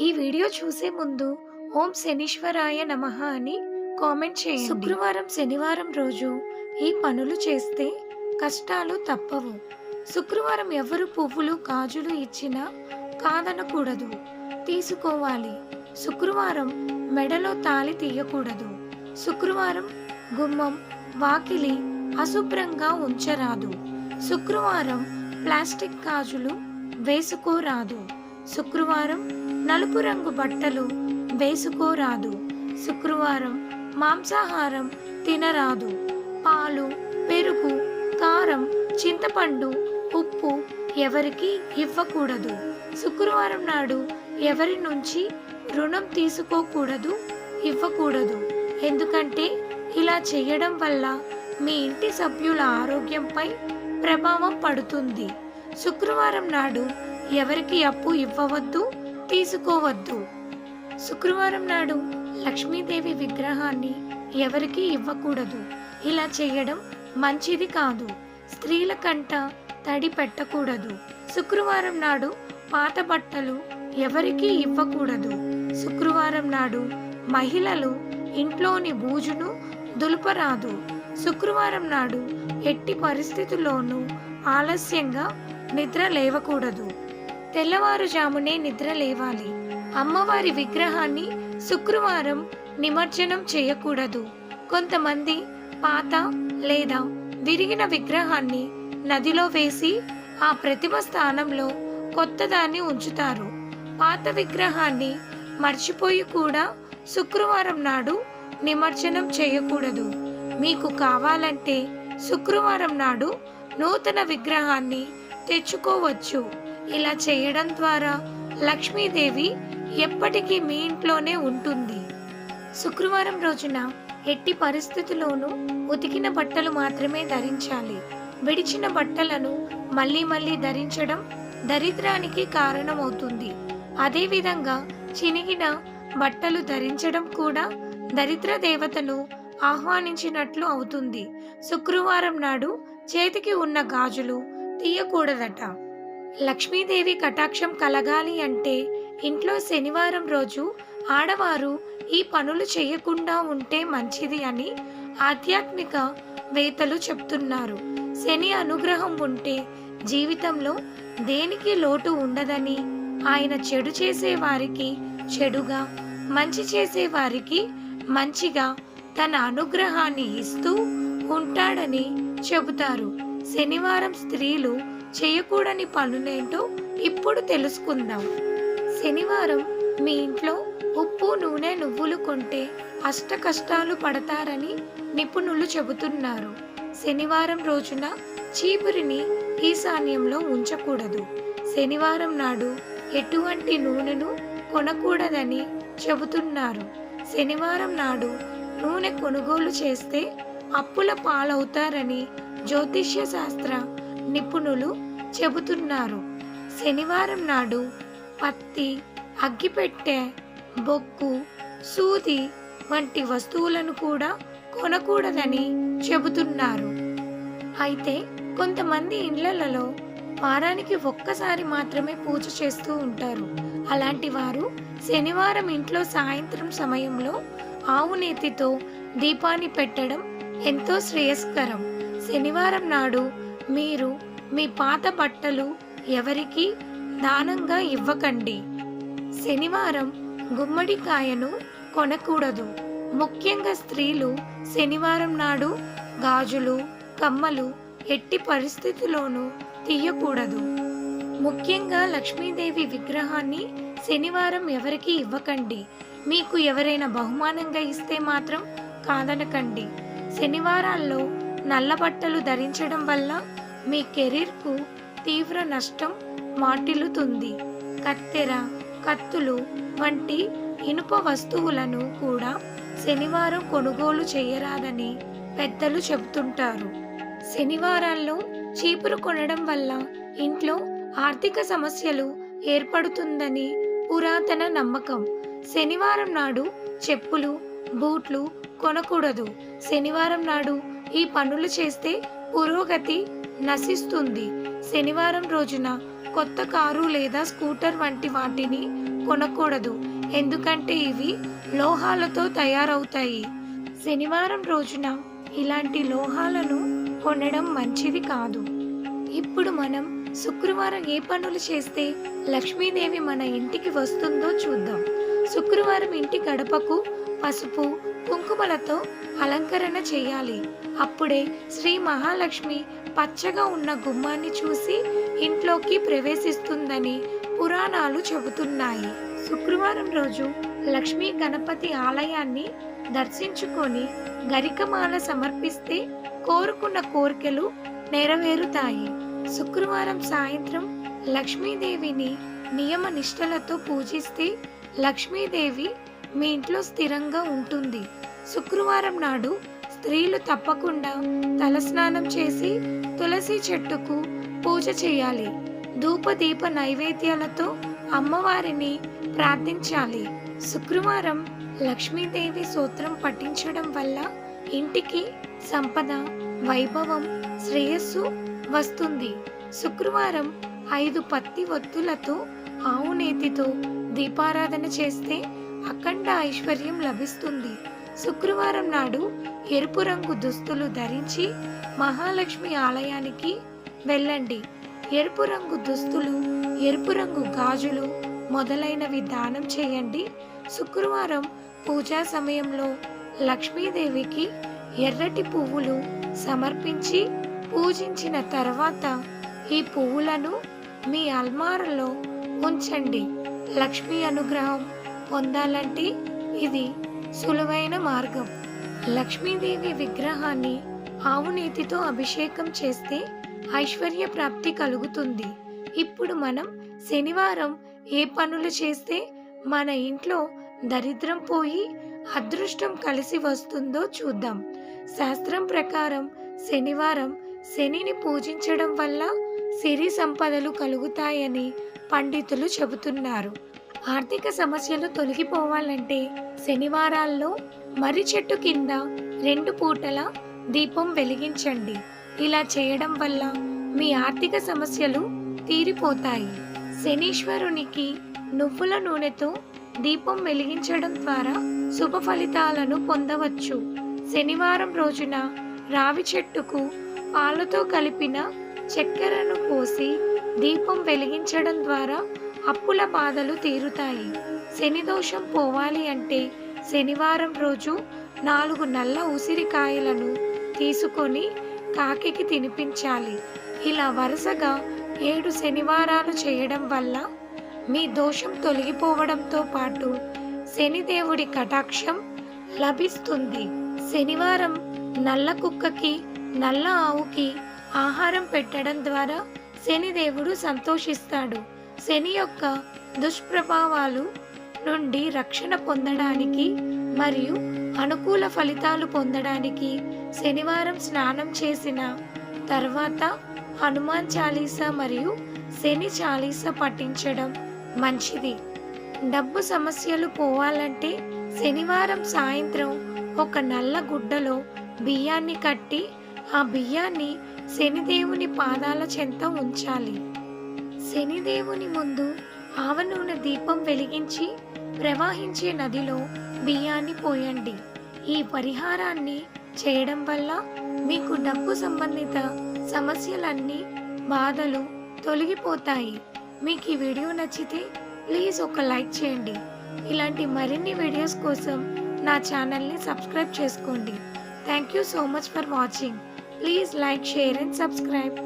ఈ వీడియో చూసే ముందు ఓం శనీశ్వరాయ నమః అని కామెంట్ చేయండి. శుక్రవారం శనివారం రోజు ఈ పనులు చేస్తే కష్టాలు తప్పవు. శుక్రవారం ఎవరు పువ్వులు గాజులు ఇచ్చినా కాదనకూడదు. తీసుకోవాలి. శుక్రవారం మెడలో తాళి తీయకూడదు. శుక్రవారం గుమ్మం వాకిలి అశుభ్రంగా ఉంచరాదు. శుక్రవారం ప్లాస్టిక్ గాజులు వేసుకోరాదు. శుక్రవారం నలుపు రంగు బట్టలు వేసుకోరాదు. శుక్రవారం మాంసాహారం తినరాదు. పాలు పెరుగు కారం చింతపండు ఉప్పు ఎవరికి ఇవ్వకూడదు. శుక్రవారం నాడు ఎవరి నుంచి రుణం తీసుకోకూడదు? ఇవ్వకూడదు. ఎందుకంటే ఇలా చేయడం వల్ల మీ ఇంటి సభ్యుల ఆరోగ్యంపై ప్రభావం పడుతుంది. శుక్రవారం నాడు ఎవరికి అప్పు ఇవ్వవద్దు? తీసుకోవద్దు. శుక్రవారం నాడు లక్ష్మీదేవి విగ్రహాన్ని ఎవరికీ ఇవ్వకూడదు. ఇలా చేయడం మంచిది కాదు. స్త్రీల కంట తడి పెట్టకూడదు. శుక్రవారం నాడు పాత బట్టలు ఎవరికీ ఇవ్వకూడదు. శుక్రవారం నాడు మహిళలు ఇంట్లోని బూజును దులుపరాదు. శుక్రవారం నాడు ఎట్టి పరిస్థితుల్లోనూ ఆలస్యంగా నిద్ర లేవకూడదు. తెల్లవారుజామునే నిద్ర లేవాలి. అమ్మవారి విగ్రహాన్ని శుక్రవారం నిమజ్జనం చేయకూడదు. కొంతమంది పాత లేదా విరిగిన విగ్రహాన్ని నదిలో వేసి ఆ ప్రతిమ స్థానంలో కొత్తదాన్ని ఉంచుతారు. పాత విగ్రహాన్ని మర్చిపోయి కూడా శుక్రవారం నాడు నిమజ్జనం చేయకూడదు. మీకు కావాలంటే శుక్రవారం నాడు నూతన విగ్రహాన్ని తెచ్చుకోవచ్చు. ఇలా చేయడం ద్వారా లక్ష్మీదేవి ఎప్పటికీ మీ ఇంట్లోనే ఉంటుంది. శుక్రవారం రోజున ఎట్టి పరిస్థితుల్లోనూ ఉతికిన బట్టలు మాత్రమే ధరించాలి. విడిచిన బట్టలను మళ్ళీ మళ్ళీ ధరించడం దరిద్రానికి కారణమవుతుంది. అదేవిధంగా చినిగిన బట్టలు ధరించడం కూడా దరిద్ర దేవతను ఆహ్వానించినట్లు అవుతుంది. శుక్రవారం నాడు చేతికి ఉన్న గాజులు తీయకూడదట. లక్ష్మీదేవి కటాక్షం కలగాలి అంటే ఇంట్లో శనివారం రోజు ఆడవారు ఈ పనులు చేయకుండా ఉంటే మంచిది అని ఆధ్యాత్మిక వేత్తలు చెప్తున్నారు. శని అనుగ్రహం ఉంటే జీవితంలో దేనికి లోటు ఉండదని ఆయన చెడు చేసే వారికి చెడుగా మంచి చేసే వారికి మంచిగా తన అనుగ్రహాన్ని ఇస్తూ ఉంటాడని చెబుతారు. శనివారం స్త్రీలు చేయకూడని పనులేంటో ఇప్పుడు తెలుసుకుందాం. శనివారం మీ ఇంట్లో ఉప్పు నూనె నువ్వులు కొంటే అష్ట కష్టాలు పడతారని నిపుణులు చెబుతున్నారు. శనివారం రోజున చీపురిని ఈశాన్యంలో ఉంచకూడదు. శనివారం నాడు ఎటువంటి నూనెను కొనకూడదని చెబుతున్నారు. శనివారం నాడు నూనె కొనుగోలు చేస్తే అప్పుల పాలవుతారని జ్యోతిష్య శాస్త్ర నిపుణులు చెబుతున్నారు. శనివారం నాడు పత్తి అగ్గిపెట్టె బొగ్గు సూది వంటి వస్తువులను కూడా కొనకూడదని చెబుతున్నారు. అయితే కొంతమంది ఇళ్ళలో వారానికి ఒక్కసారి మాత్రమే పూజ చేస్తూ ఉంటారు. అలాంటి వారు శనివారం ఇంట్లో సాయంత్రం సమయంలో ఆవు నేతితో దీపాన్ని పెట్టడం ఎంతో శ్రేయస్కరం. శనివారం నాడు మీరు మీ పాత బట్టలు ఎవరికి దానంగా ఇవ్వకండి. శనివారం గుమ్మడికాయను కొనకూడదు. ముఖ్యంగా స్త్రీలు శనివారం నాడు గాజులు కమ్మలు ఎట్టి పరిస్థితిలోనూ తీయకూడదు. ముఖ్యంగా లక్ష్మీదేవి విగ్రహాన్ని శనివారం ఎవరికి ఇవ్వకండి. మీకు ఎవరైనా బహుమానంగా ఇస్తే మాత్రం కాదనకండి. శనివారాల్లో నల్ల బట్టలు ధరించడం వల్ల మీ కెరీర్కు తీవ్ర నష్టం మాటిల్లుతుంది. కత్తెర కత్తులు వంటి ఇనుప వస్తువులను కూడా శనివారం కొనుగోలు చేయరాదని పెద్దలు చెబుతుంటారు. శనివారాల్లో చీపురు కొనడం వల్ల ఇంట్లో ఆర్థిక సమస్యలు ఏర్పడుతుందని పురాతన నమ్మకం. శనివారం నాడు చెప్పులు బూట్లు కొనకూడదు. శనివారం నాడు ఈ పనులు చేస్తే పురోగతి నశిస్తుంది. శనివారం రోజున కొత్త కారు లేదా స్కూటర్ వంటి వాటిని కొనకూడదు. ఎందుకంటే ఇవి లోహాలతో తయారవుతాయి. శనివారం రోజున ఇలాంటి లోహాలను కొనడం మంచిది కాదు. ఇప్పుడు మనం శుక్రవారం ఏ పనులు చేస్తే లక్ష్మీదేవి మన ఇంటికి వస్తుందో చూద్దాం. శుక్రవారం ఇంటి గడపకు పసుపు కుంకుమలతో అలంకరణ చేయాలి. అప్పుడే శ్రీ మహాలక్ష్మి పచ్చగా ఉన్న గుమ్మాన్ని చూసి ఇంట్లోకి ప్రవేశిస్తుందని పురాణాలు చెబుతున్నాయి. శుక్రవారం రోజు లక్ష్మీ గణపతి ఆలయాన్ని దర్శించుకొని గరికమాల సమర్పిస్తే కోరుకున్న కోరికలు నెరవేరుతాయి. శుక్రవారం సాయంత్రం లక్ష్మీదేవిని నియమ నిష్టలతో పూజిస్తే లక్ష్మీదేవి మీ ఇంట్లో స్థిరంగా ఉంటుంది. శుక్రవారం నాడు స్త్రీలు తప్పకుండా తలస్నానం చేసి తులసి చెట్టుకు పూజ చేయాలి. ధూపదీప నైవేద్యాలతో అమ్మవారిని ప్రార్థించాలి. శుక్రవారం లక్ష్మీదేవి సూత్రం పఠించడం వల్ల ఇంటికి సంపద వైభవం శ్రేయస్సు వస్తుంది. శుక్రవారం ఐదు పత్తి ఒత్తులతో ఆవు నేతితో దీపారాధన చేస్తే అఖండ ఐశ్వర్యం లభిస్తుంది. శుక్రవారం నాడు ఎరుపు రంగు దుస్తులు ధరించి మహాలక్ష్మి ఆలయానికి వెళ్ళండి. ఎరుపు రంగు దుస్తులు ఎరుపు రంగు గాజులు మొదలైనవి దానం చేయండి. శుక్రవారం పూజా సమయంలో లక్ష్మీదేవికి ఎర్రటి పువ్వులు సమర్పించి పూజించిన తర్వాత ఈ పువ్వులను మీ అల్మారలో ఉంచండి. లక్ష్మీ అనుగ్రహం పొందాలంటే ఇది సులువైన మార్గం. లక్ష్మీదేవి విగ్రహాన్ని ఆవు నేతితో అభిషేకం చేస్తే ఐశ్వర్య ప్రాప్తి కలుగుతుంది. ఇప్పుడు మనం శనివారం ఏ పనులు చేస్తే మన ఇంట్లో దరిద్రం పోయి అదృష్టం కలిసి వస్తుందో చూద్దాం. శాస్త్రం ప్రకారం శనివారం శనిని పూజించడం వల్ల సిరి సంపదలు కలుగుతాయని పండితులు చెబుతున్నారు. ఆర్థిక సమస్యలు తొలగిపోవాలంటే శనివారాల్లో మర్రి చెట్టు కింద రెండు పూటల దీపం వెలిగించండి. ఇలా చేయడం వల్ల మీ ఆర్థిక సమస్యలు తీరిపోతాయి. శనీశ్వరునికి నువ్వుల నూనెతో దీపం వెలిగించడం ద్వారా శుభ ఫలితాలను పొందవచ్చు. శనివారం రోజున రావి చెట్టుకు పాలతో కలిపిన చక్కెరను పోసి దీపం వెలిగించడం ద్వారా అప్పుల బాధలు తీరుతాయి. శని దోషం పోవాలి అంటే శనివారం రోజు నాలుగు నల్ల ఉసిరికాయలను తీసుకొని కాకికి తినిపించాలి. ఇలా వరుసగా ఏడు శనివారాలు చేయడం వల్ల మీ దోషం తొలగిపోవడంతో పాటు శనిదేవుడి కటాక్షం లభిస్తుంది. శనివారం నల్ల కుక్కకి నల్ల ఆవుకి ఆహారం పెట్టడం ద్వారా శనిదేవుడు సంతోషిస్తాడు. శని యొక్క దుష్ప్రభావాలు నుండి రక్షణ పొందడానికి మరియు అనుకూల ఫలితాలు పొందడానికి శనివారం స్నానం చేసిన తర్వాత హనుమాన్ చాలీసా మరియు శని చాలీసా పఠించడం మంచిది. డబ్బు సమస్యలు పోవాలంటే శనివారం సాయంత్రం ఒక నల్ల గుడ్డలో బియ్యాన్ని కట్టి ఆ బియ్యాన్ని శనిదేవుని పాదాల చెంత ఉంచాలి. శనిదేవుని ముందు ఆవ నూనె దీపం వెలిగించి ప్రవహించే నదిలో బియ్యాన్ని పోయండి. ఈ పరిహారాన్ని చేయడం వల్ల మీకు డబ్బు సంబంధిత సమస్యలన్నీ బాధలు తొలగిపోతాయి. మీకు ఈ వీడియో నచ్చితే ప్లీజ్ ఒక లైక్ చేయండి. ఇలాంటి మరిన్ని వీడియోస్ కోసం నా ఛానల్ని సబ్స్క్రైబ్ చేసుకోండి. Thank you so much for watching. Please like share and subscribe.